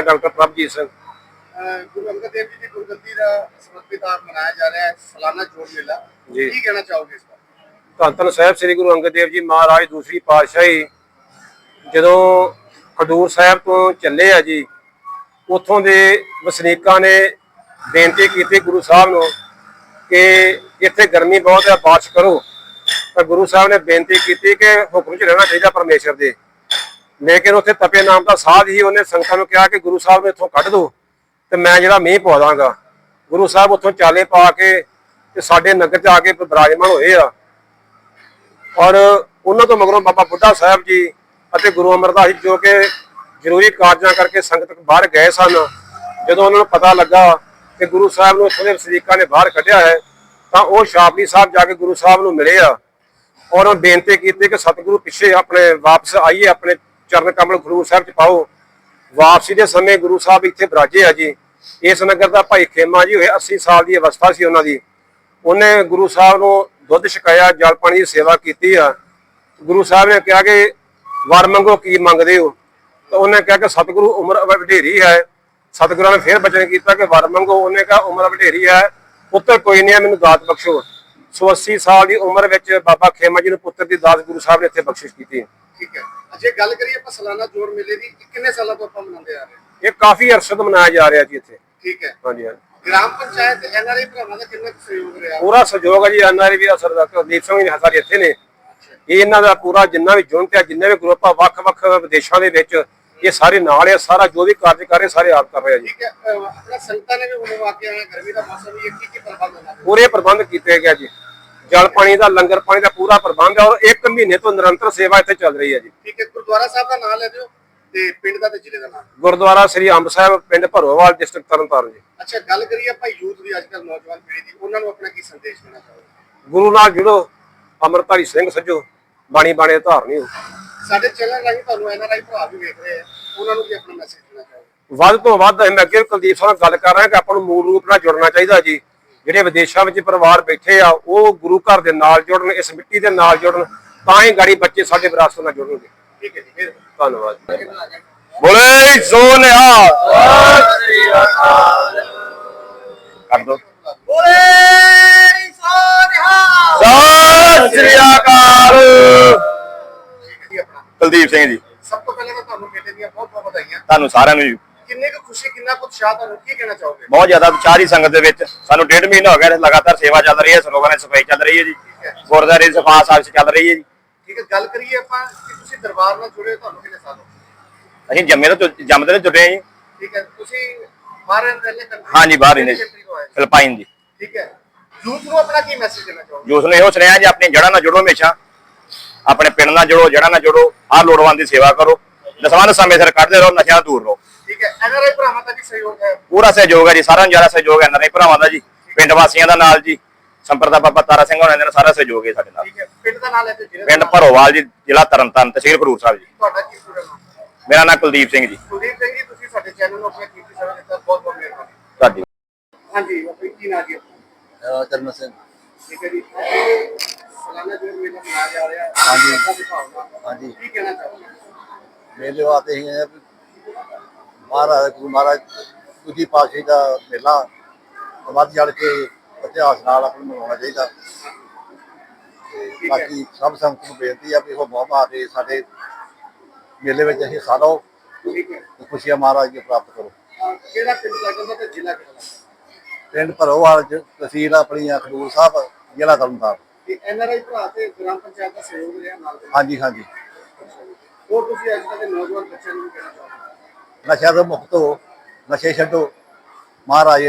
ਮੈਂ ਡਾਕਟਰ ਪ੍ਰਭਜੀਤ ਸਿੰਘ। ਗੁਰੂ ਅੰਗਦ ਦੇਵ ਜੀ ਦੀ ਗੁਰਗੱਦੀ ਦਾ ਸਮਰਪਿਤ ਆ ਮਨਾਇਆ ਜਾ ਰਿਹਾ ਹੈ ਸਾਲਾਨਾ ਜੋੜ ਮੇਲਾ। ਜੀ। ਕੀ ਕਹਿਣਾ ਚਾਹੋਗੇ ਇਸ ਬਾਰੇ? ਧੰਨ ਸਾਹਿਬ ਸ੍ਰੀ ਗੁਰੂ ਅੰਗਦ ਦੇਵ ਜੀ ਮਹਾਰਾਜ ਦੂਸਰੀ ਪਾਤਸ਼ਾਹੀ। ਜਦੋਂ ਖਡੂਰ ਸਾਹਿਬ ਤੋਂ ਚੱਲੇ ਆ ਜੀ ਉੱਥੋਂ ਦੇ ਵਸਨੀਕਾਂ ਨੇ ਬੇਨਤੀ ਕੀਤੀ ਗੁਰੂ ਸਾਹਿਬ ਨੂੰ ਕਿ ਇੱਥੇ ਗਰਮੀ ਬਹੁਤ ਹੈ ਬਾਰਿਸ਼ ਕਰੋ। ਤਾਂ ਗੁਰੂ ਸਾਹਿਬ ਨੇ ਬੇਨਤੀ ਕੀਤੀ ਕਿ ਹੁਕਮ 'ਚ ਰਹਿਣਾ ਚਾਹੀਦਾ ਪਰਮੇਸ਼ਰ ਦੇ। ਲੇਕਿਨ ਉੱਥੇ ਤਪੇ ਨਾਮ ਦਾ ਸਾਧ ਹੀ ਉਹਨੇ ਸੰਗਤਾਂ ਨੂੰ ਕਿਹਾ ਕਿ ਗੁਰੂ ਸਾਹਿਬ ਨੂੰ ਇੱਥੋਂ ਕੱਢ ਦਿਓ ਤੇ ਮੈਂ ਜਿਹੜਾ ਮੀਂਹ ਪਵਾ ਦਾਂਗਾ। ਗੁਰੂ ਸਾਹਿਬ ਉੱਥੋਂ ਚਾਲੇ ਪਾ ਕੇ ਤੇ ਸਾਡੇ ਨਗਰ 'ਚ ਆ ਕੇ ਬਿਰਾਜਮਾਨ ਹੋਏ ਆ। ਔਰ ਉਹਨਾਂ ਤੋਂ ਮਗਰੋਂ ਬਾਬਾ ਬੁੱਢਾ ਸਾਹਿਬ ਜੀ ਅਤੇ ਗੁਰੂ ਅਮਰਦਾਸ ਜੀ ਜੋ ਕਿ ਜ਼ਰੂਰੀ ਕਾਰਜਾਂ ਕਰਕੇ ਸੰਗਤ ਬਾਹਰ ਗਏ ਸਨ, ਜਦੋਂ ਉਹਨਾਂ ਨੂੰ ਪਤਾ ਲੱਗਾ ਕਿ ਗੁਰੂ ਸਾਹਿਬ ਨੂੰ ਇੱਥੋਂ ਦੇ ਵਸਨੀਕਾਂ ਨੇ ਬਾਹਰ ਕੱਢਿਆ ਹੈ, ਤਾਂ ਉਹ ਸ਼ਾਬਲੀ ਸਾਹਿਬ ਜਾ ਕੇ ਗੁਰੂ ਸਾਹਿਬ ਨੂੰ ਮਿਲੇ ਆ। ਔਰ ਉਹ ਬੇਨਤੀ ਕੀਤੀ ਕਿ ਸਤਿਗੁਰੂ ਪਿੱਛੇ ਆਪਣੇ ਵਾਪਸ ਆਈਏ, ਆਪਣੇ ਚਰਨ ਕਮਲ ਗੁਰੂ ਸਾਹਿਬ ਚ ਪਾਓ। ਵਾਪਸੀ ਦੇ ਸਮੇਂ ਗੁਰੂ ਸਾਹਿਬ ਇੱਥੇ ਬਰਾਜੇ ਆ ਜੀ। ਇਸ ਨਗਰ ਦਾ ਭਾਈ ਖੇਮਾ ਜੀ ਹੋਏ 80 ਸਾਲ ਦੀ ਅਵਸਥਾ ਸੀ ਉਹਨਾਂ ਦੀ। ਉਹਨੇ ਗੁਰੂ ਸਾਹਿਬ ਨੂੰ ਦੁੱਧ ਛਕਾਇਆ, ਜਲ ਪਾਣੀ ਦੀ ਸੇਵਾ ਕੀਤੀ ਆ। ਗੁਰੂ ਸਾਹਿਬ ਨੇ ਕਿਹਾ ਕਿ ਵਰ ਮੰਗੋ, ਕੀ ਮੰਗਦੇ ਹੋ? ਤਾਂ ਉਹਨੇ ਕਿਹਾ ਕਿ ਸਤਿਗੁਰੂ ਉਮਰ ਵਡੇਰੀ ਹੈ। ਸਤਿਗੁਰਾਂ ਨੇ ਫਿਰ ਬਚਨ ਕੀਤਾ ਕਿ ਵਰ ਮੰਗੋ। ਉਹਨੇ ਕਿਹਾ, ਉਮਰ ਵਡੇਰੀ ਹੈ, ਪੁੱਤਰ ਕੋਈ ਨਹੀਂ ਹੈ, ਮੈਨੂੰ ਦਾਤ ਬਖਸ਼ੋ। ਸੋ 80 ਸਾਲ ਦੀ ਉਮਰ ਵਿੱਚ ਬਾਬਾ ਖੇਮਾ ਜੀ ਨੂੰ ਪੁੱਤਰ ਦੀ ਦਾਤ ਗੁਰੂ ਸਾਹਿਬ ਨੇ ਇੱਥੇ ਬਖਸ਼ਿਸ਼ ਕੀਤੀ। ਠੀਕ ਹੈ। ਜੇ ਗੱਲ ਕਰੀਏ ਆਪਾਂ ਸਾਲਾਨਾ ਜੋੜ ਮੇਲੇ ਦੀ ਇਹ ਕਿੰਨੇ ਸਾਲਾਂ ਤੋਂ ਆਪਾਂ ਮਨਾਉਂਦੇ ਆ ਰਹੇ ਹਾਂ? ਇਹ ਕਾਫੀ ਅਰਸੇ ਤੋਂ ਮਨਾਇਆ ਜਾ ਰਿਹਾ ਜੀ ਇੱਥੇ। ਠੀਕ ਹੈ। ਹਾਂਜੀ ਹਾਂਜੀ। ਗ੍ਰਾਮ ਪੰਚਾਇਤ ਐਨਆਰਆਈ ਭਰਾਵਾਂ ਦਾ ਕਿੰਨਾ ਕੁ ਸਹਿਯੋਗ ਰਿਹਾ? ਪੂਰਾ ਸਹਿਯੋਗ ਹੈ ਜੀ ਐਨਆਰਏ ਵੀ ਸਰਦਾਰ ਕੁਲਦੀਪ ਸਿੰਘ ਜੀ ਸਾਰੇ ਇੱਥੇ ਨੇ। ਇਹ ਇਹਨਾਂ ਦਾ ਪੂਰਾ ਜਿੰਨਾ ਵੀ ਯੂਨਿਟ ਹੈ ਜਿੰਨੇ ਵੀ ਗਰੁੱਪ ਆ ਵੱਖ-ਵੱਖ ਵਿਦੇਸ਼ਾਂ ਦੇ ਵਿੱਚ ਇਹ ਸਾਰੇ ਨਾਲ ਆ ਸਾਰਾ ਜੋ ਵੀ ਕਾਰਜ ਕਰ ਰਹੇ ਸਾਰੇ ਆਪ ਕਰ ਰਹੇ ਆ ਜੀ। ਠੀਕ ਹੈ ਅਹ ਆਪਣਾ ਸੰਗਤਾਂ ਨੇ ਵੀ ਹੁਣ ਆ ਕੇ ਆਉਣਾ ਗਰਮੀ ਦਾ ਮੌਸਮ ਵੀ ਹੈ ਕੀ ਕੀ ਪ੍ਰਬੰਧ ਹੋਣਾ ਪੂਰੇ ਪ੍ਰਬੰਧ ਕੀਤੇ ਗਏ ਜੀ। ਜਲ ਪਾਣੀ ਦਾ ਲੰਗਰ ਪਾਣੀ ਦਾ ਪੂਰਾ ਪ੍ਰਬੰਧ ਹੈ ਔਰ ਇੱਕ ਮਹੀਨੇ ਤੋਂ ਨਿਰੰਤਰ ਸੇਵਾ ਇੱਥੇ ਚੱਲ ਰਹੀ ਹੈ ਜੀ। ਠੀਕ ਹੈ ਗੁਰਦੁਆਰਾ ਸਾਹਿਬ ਦਾ ਨਾਮ ਲੈ ਦਿਓ ਤੇ ਪਿੰਡ ਦਾ ਤੇ ਜ਼ਿਲ੍ਹੇ ਦਾ ਨਾਮ ਗੁਰਦੁਆਰਾ ਸ੍ਰੀ ਅੰਬ ਸਾਹਿਬ ਪਿੰਡ ਭਰੋਵਾਲ ਡਿਸਟ੍ਰਿਕਟ ਤਰਨਤਾਰਨ ਜੀ। ਅੱਛਾ ਗੱਲ ਕਰੀਏ ਆਪਾਂ ਯੂਥ ਦੀ ਅੱਜਕੱਲ ਨੌਜਵਾਨ ਪੀੜ੍ਹੀ ਦੀ ਉਹਨਾਂ ਨੂੰ ਆਪਣਾ ਕੀ ਸੰਦੇਸ਼ ਦੇਣਾ ਚਾਹੋਗੇ? ਗੁਰੂ ਨਾਲ ਜੁੜੋ ਅਮਰਤਾਰੀ ਸਿੰਘ ਸੱਜੋ ਬਾਣੀ ਬਾਣੇ ਧਾਰਨੀ ਹੋ ਸਾਡੇ ਚੈਨਲ ਰਾਹੀਂ ਤੁਹਾਨੂੰ ਐਨਆਰਆਈ ਭਰਾ ਵੀ ਵੇਖ ਰਹੇ ਆ ਉਹਨਾਂ ਨੂੰ ਵੀ ਆਪਣਾ ਮੈਸੇਜ ਦੇਣਾ ਚਾਹੋਗੇ? ਵੱਧ ਤੋਂ ਵੱਧ ਮੈਂ ਅੱਗੇ ਕੁਲਦੀਪ ਸਿੰਘ ਨਾਲ ਗੱਲ ਕਰ ਰਿਹਾ ਕਿ ਆਪਾਂ ਨੂੰ ਮੂਲ ਰੂਪ ਨਾਲ ਜੁੜਨਾ ਚਾਹੀਦਾ ਜੀ। ਜਿਹੜੇ ਵਿਦੇਸ਼ਾਂ ਵਿੱਚ ਪਰਿਵਾਰ ਬੈਠੇ ਆ ਉਹ ਗੁਰੂ ਘਰ ਦੇ ਨਾਲ ਜੁੜਨ ਇਸ ਮਿੱਟੀ ਦੇ ਨਾਲ ਜੁੜਨ ਤਾਂ ਹੀ ਗਾੜੀ ਬੱਚੇ ਸਾਡੇ ਵਿਰਾਸਤ ਨਾਲ ਜੁੜਨਗੇ। ਠੀਕ ਹੈ ਜੀ ਫਿਰ ਧੰਨਵਾਦ ਬੋਲੇ ਸੋ ਨਿਹਾਲ। ਕਰ ਦੋ। ਬੋਲੇ ਸੋਨਿਹਾ ਸਤਿ ਸ੍ਰੀ ਅਕਾਲ। ਕੁਲਦੀਪ ਸਿੰਘ ਜੀ। ਸਭ ਤੋਂ ਪਹਿਲਾਂ ਤਾਂ ਤੁਹਾਨੂੰ ਮੇਲੇ ਦੀਆਂ ਬਹੁਤ ਬਹੁਤ ਵਧਾਈਆਂ। ਤੁਹਾਨੂੰ ਸਾਰਿਆਂ ਨੂੰ ਜੀ। ਕਿੰਨੇ ਕੁ ਖੁਸ਼ੀ ਕਿੰਨਾ ਕੁ ਉਤਸ਼ਾਹ ਤੁਹਾਨੂੰ ਕੀ ਕਹਿਣਾ ਚਾਹੋਗੇ? ਬਹੁਤ ਜ਼ਿਆਦਾ ਚਾਰੀ ਸੰਗਤ ਦੇ ਵਿੱਚ। ਸਾਨੂੰ ਡੇਢ ਮਹੀਨਾ ਹੋ ਗਿਆ ਲਗਾਤਾਰ ਸੇਵਾ ਚੱਲ ਰਹੀ ਹੈ ਸਰੋਵਰਾਂ ਦੀ ਸਫ਼ਾਈ ਚੱਲ ਰਹੀ ਹੈ ਜੀ। ਗੁਰਦਾਰੇ ਦੀ ਸਫਾ ਸਾਫ਼ ਚੱਲ ਰਹੀ ਹੈ ਜੀ। ਠੀਕ ਹੈ ਗੱਲ ਕਰੀਏ ਆਪਾਂ ਕਿ ਤੁਸੀਂ ਦਰਬਾਰ ਨਾਲ ਜੁੜੇ ਹੋ ਤੁਹਾਨੂੰ ਕਿੰਨੇ ਸਾਲ ਹੋ ਗਏ? ਅਸੀਂ ਜੰਮੇ ਤੋਂ ਜੰਮਦੇ ਤੋਂ ਜੁੜੇ ਹਾਂ ਜੀ। ਠੀਕ ਹੈ ਤੁਸੀਂ ਬਾਹਰ ਰਹਿੰਦੇ ਕੰਟਰੀ ਬਾਹਰ ਹੀ ਜੀ ਤੋਂ ਆਏ ਫਿਲਪਾਈਨ ਜੀ। ਠੀਕ ਹੈ ਯੂਥ ਨੂੰ ਆਪਣਾ ਕੀ ਮੈਸੇਜ ਦੇਣਾ ਚਾਹੋਗੇ? ਜੋਸ ਨੂੰ ਇਹੋ ਸੁਨੇਹਾ ਜੀ ਆਪਣੀ ਜੜ੍ਹਾਂ ਨਾਲ ਜੁੜੋ ਹਮੇਸ਼ਾ। ਆਪਣੇ ਪਿੰਡ ਨਾਲ ਜੁੜੋ ਜੜ੍ਹਾਂ ਨਾਲ ਜੁੜੋ। ਹਰ ਲੋੜਵੰਦ ਦੀ ਸੇਵਾ ਕਰੋ। ਦਸਵੰਧ ਸਮੇਂ ਸਿਰ ਕੱਢਦੇ ਰਹੋ ਨਸ਼ਿਆਂ ਦੂਰ ਰਹੋ। ਠੀਕ ਹੈ। ਐਨਆਰਆਈ ਭਰਾਵਾਂ ਦਾ ਵੀ ਸਹਿਯੋਗ ਹੈ? ਪੂਰਾ ਸਹਿਯੋਗ ਹੈ ਜੀ ਸਾਰਿਆਂ ਨੂੰ ਜ਼ਿਆਦਾ ਸਹਿਯੋਗ ਹੈ ਨਰੇ ਭਰਾਵਾਂ ਦਾ ਜੀ ਪਿੰਡ ਵਾਸੀਆਂ ਦਾ ਨਾਲ ਜੀ ਸੰਪਰਦਾ ਬਾਬਾ ਤਾਰਾ ਸਿੰਘ ਹੋਣਾ ਦਾ ਸਾਰਾ ਸਹਿਯੋਗ ਹੈ ਸਾਡੇ ਨਾਲ। ਠੀਕ ਹੈ। ਪਿੰਡ ਦਾ ਨਾਮ ਲੈ ਤੇ ਜ਼ਿਲ੍ਹੇ ਪਿੰਡ। ਭਰੋਵਾਲ ਜੀ ਜ਼ਿਲ੍ਹਾ ਤਰਨਤਾਰਨ ਤਹਿਸੀਲ ਖਡੂਰ ਸਾਹਿਬ ਜੀ। ਤੁਹਾਡਾ ਕੀ ਪੂਰਾ ਨਾਮ ਮੇਰਾ ਨਾਮ ਕੁਲਦੀਪ ਸਿੰਘ ਜੀ। ਕੁਲਦੀਪ ਸਿੰਘ ਜੀ ਤੁਸੀਂ ਸਾਡੇ ਚੈਨਲ ਨੂੰ ਆਪਣਾ ਕੀਮਤੀ ਸਮਾਂ ਦਿੱਤਾ ਬਹੁਤ ਬਹੁਤ ਮਿਹਰਬਾਨੀ। ਤੁਹਾਡੀ ਹਾਂਜੀ ਆਪਣੀ ਕੀ ਨਾਮ ਜੀ? ਆਪਣਾ? ਮੇਰਾ ਚਰਨ ਸਿੰਘ। ਠੀਕ ਹੈ ਜੀ। ਸਾਲਾਨਾ ਜੋ ਮੇਲਾ ਮਨਾਇਆ ਜਾ ਰਿਹਾ ਹੈ। ਹਾਂਜੀ। ਸੰਗਤਾਂ ਦੀ ਭਾਵਨਾ। ਹਾਂਜੀ। ਕੀ ਕਹਿਣਾ ਚਾਹੋਗੇ? ਮੇਲੇ ਵਾਸਤੇ ਹੀ ਹੈ ਵੀ ਮਹਾਰਾਜ ਗੁਰੂ ਮਹਾਰਾਜ ਦੂਜੀ ਪਾਤਸ਼ਾਹੀ ਦਾ ਮੇਲਾ ਵੱਧ ਜੜ ਕੇ ਇਤਿਹਾਸ ਨਾਲ ਆਪਾਂ ਨੂੰ ਮਨਾਉਣਾ ਚਾਹੀਦਾ। ਤੇ ਬਾਕੀ ਸਭ ਸੰਗਤ ਨੂੰ ਬੇਨਤੀ ਆ ਵੀ ਉਹ ਮੌਕਾ ਆ ਕੇ ਸਾਡੇ ਮੇਲੇ ਵਿੱਚ ਅਸੀਂ ਸਾਰੋ ਤੇ ਖੁਸ਼ੀਆਂ ਮਹਾਰਾਜ ਦੀ ਪ੍ਰਾਪਤ ਕਰੋ। ਕਿਹੜਾ ਪਿੰਡ ਲੱਗਦਾ ਤੇ ਜ਼ਿਲ੍ਹਾ ਕਿਹੜਾ ਪਿੰਡ ਭਰੋਵਾਲ ਚ ਤਹਿਸੀਲ ਆਪਣੀ ਆ ਖਡੂਰ ਸਾਹਿਬ ਜ਼ਿਲ੍ਹਾ ਤਰਨਤਾਰਨ। ਇਹ ਐਨਆਰਆਈ ਭਰਾ ਤੇ ਗ੍ਰਾਮ ਪੰਚਾਇਤ ਦਾ ਸਹਿਯੋਗ ਰਿਹਾ ਨਾਲ। ਹਾਂਜੀ ਹਾਂਜੀ। ਹੋਰ ਤੁਸੀਂ ਅੱਜ ਦੇ ਨੌਜਵਾਨ ਬੱਚਿਆਂ ਨੂੰ ਕਹਿਣਾ ਨਸ਼ਿਆਂ ਤੋਂ ਮੁਕਤ ਹੋ ਨਸ਼ੇ ਛੱਡੋ ਮਹਾਰਾਜ